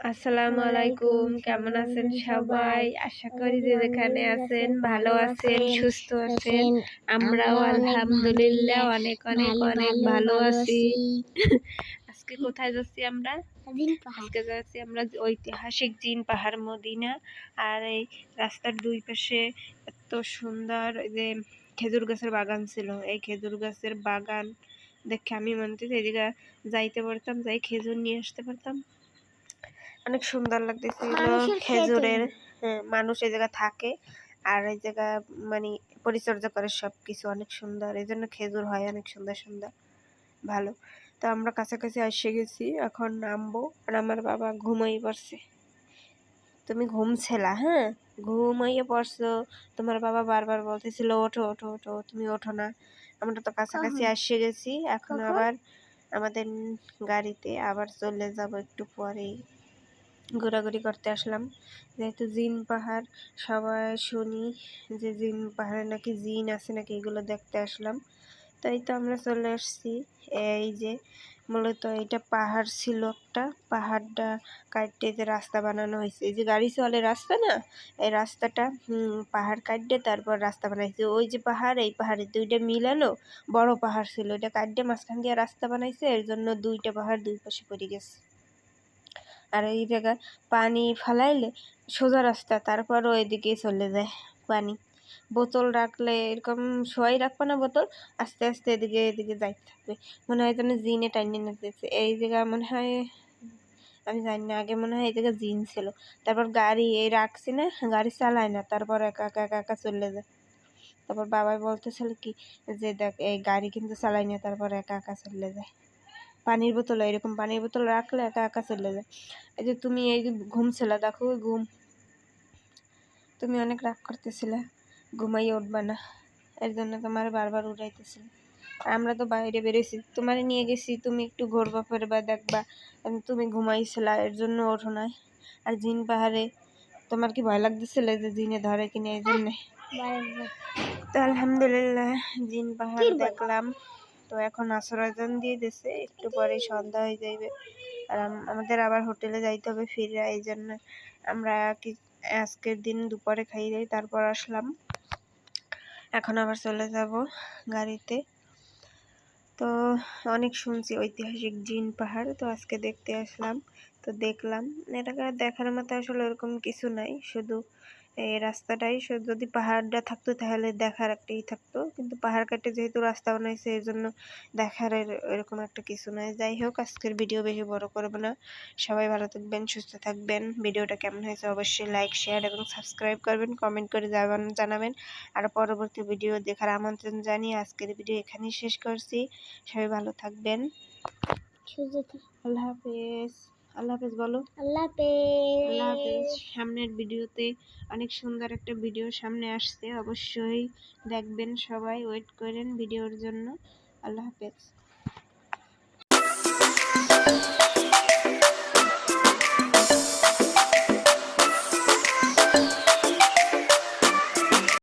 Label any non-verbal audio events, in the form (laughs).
আসসালামু আলাইকুম কেমন আছেন সবাই? আশা করি যে যেখানে আছেন ভালো আছেন সুস্থ আছেন। আমরাও আলহামদুলিল্লাহ অনেক অনেক অনেক ভালো আছি। (laughs) আজকে কোথায় যাচ্ছি আমরা? আজকে যাচ্ছি আমরা ঐতিহাসিক জিন পাহাড় মদিনা। আর এই রাস্তার দুই পাশে এত সুন্দর যে খেজুর গাছের বাগান ছিল। এই খেজুর গাছের বাগান দেখে আমি মনে হচ্ছে এদিকে যাইতে পারতাম যাই খেজুর নিয়ে আসতে পারতাম। অনেক সুন্দর লাগতেছিল খেজুরের হ্যাঁ, মানুষ এই জায়গা থাকে আর এই জায়গা মানে পরিচর্যা করে সব কিছু অনেক সুন্দর। এই জন্য খেজুর হয় অনেক সুন্দর সুন্দর। ভালো। তো আমরা কাছাকাছি এসে গেছি এখন নামবো। আর আমার বাবা ঘুমাই পড়ছে। তুমি ঘুমছেলা হ্যাঁ? ঘুমাইয়ে পড়ছো। তোমার বাবা বারবার বলতেছিল ওঠো ওঠো ওঠো তুমি ওঠো না। আমরা তো কাছাকাছি এসে গেছি এখন আবার আমাদের গাড়িতে আবার চলে যাব একটু পরেই। ঘোরাঘুরি করতে আসলাম। যেহেতু জিন পাহাড়, সবাই শুনি যে জিন পাহাড়ে নাকি জিন আছে নাকি এগুলো দেখতে আসলাম। তাই তো আমরা চলে আসছি। এই যে মূলত এটা পাহাড় ছিল একটা। পাহাড়টা কাটতে যে রাস্তা বানানো হয়েছে। এই যে গাড়ি চলে রাস্তা না? এই রাস্তাটা পাহাড় কাটতে তারপর রাস্তা বানাইছে। ওই যে পাহাড়, এই পাহাড়ে দুইটা মিলানো বড় পাহাড় ছিল। এটা কাটতে মাঝখান দিয়ে রাস্তা বানাইছে। এর জন্য দুইটা পাহাড় দুই পাশে পড়ে গেছে। আর এই জায়গায় পানি ফেলাইলে সোজা রাস্তা, তারপরও এদিকে চলে যায় পানি। বোতল রাখলে এরকম শোয়াই রাখব না বোতল, আস্তে আস্তে এদিকে এদিকে যাইতে থাকবে। মনে হয় যেন জিনে টাইনে নিতেছে এই জায়গা মনে হয়, আমি জানি না, আগে মনে হয় এই জায়গায় জিন ছিল। তারপর গাড়ি এই রাখছি না, গাড়ি চালায় না, তারপর একা একা একা একা চলে যায়। তারপর বাবাই বলতেছিল কি, যে দেখ, এই গাড়ি কিন্তু চালাই না, তারপর একা একা চলে যায়। পানির বোতল এরকম পানির বোতল রাখলে একা একা চলে যায়। এই যে তুমি এই যে ঘুমছিলে দেখো ঘুম। তুমি অনেক রাগ করতেছিলে ঘুমাইয়ে উঠবা না। এর জন্য তোমার বারবার উঠাইতেছিল আমরা তো বাইরে বেরিয়েছি তোমার নিয়ে গেছি তুমি একটু ঘুরবা ফেরবা দেখবা। তুমি ঘুমাইছিলা এর জন্য ওঠো নাই। আর জিন পাহাড়ে তোমার কি ভয় লাগতেছিল যে জিনে ধরে কিনে? এই জন্যে। তো আলহামদুলিল্লাহ জিন পাহাড় দেখলাম। তো এখন আসর আজান দিয়ে দিছে, একটু পরে সন্ধ্যা হয়ে যাইবে। আর আমাদের আবার হোটেলে যাইতে হবে ফিরে, এই জন্য আমরা কি, আজকের দিন দুপুরে খাই যাই তারপর আসলাম। এখন আবার চলে যাব গাড়িতে। তো অনেক শুনছি ঐতিহাসিক জিন পাহাড়, তো আজকে দেখতে আসলাম, তো দেখলাম। এটাকে দেখার মতো আসলে ওরকম কিছু নাই, শুধু এই রাস্তাটাই যদি পাহাড়টা থাকতো তাহলে দেখার একটাই থাকতো। কিন্তু পাহাড় কাটে যেহেতু রাস্তা বানাইছে এই জন্য দেখার এরকম একটা কিছু নয় যাই হোক আজকের ভিডিও বেশি বড় করব না। সবাই ভালো থাকবেন সুস্থ থাকবেন। ভিডিওটা কেমন হয়েছে অবশ্যই লাইক শেয়ার এবং সাবস্ক্রাইব করবেন কমেন্ট করে জানাবেন আর পরবর্তী ভিডিও দেখার আমন্ত্রণ জানিয়ে আজকের ভিডিও এখানেই শেষ করছি। সবাই ভালো থাকবেন। আল্লাহ হাফেজ। আল্লাহ হাফেজ বলো। আল্লাহ হাফেজ। আল্লাহ হাফেজ। সামনের ভিডিওতে অনেক সুন্দর একটা ভিডিও সামনে আসছে অবশ্যই দেখবেন সবাই ওয়েট করেন ভিডিওর জন্য। আল্লাহ হাফেজ।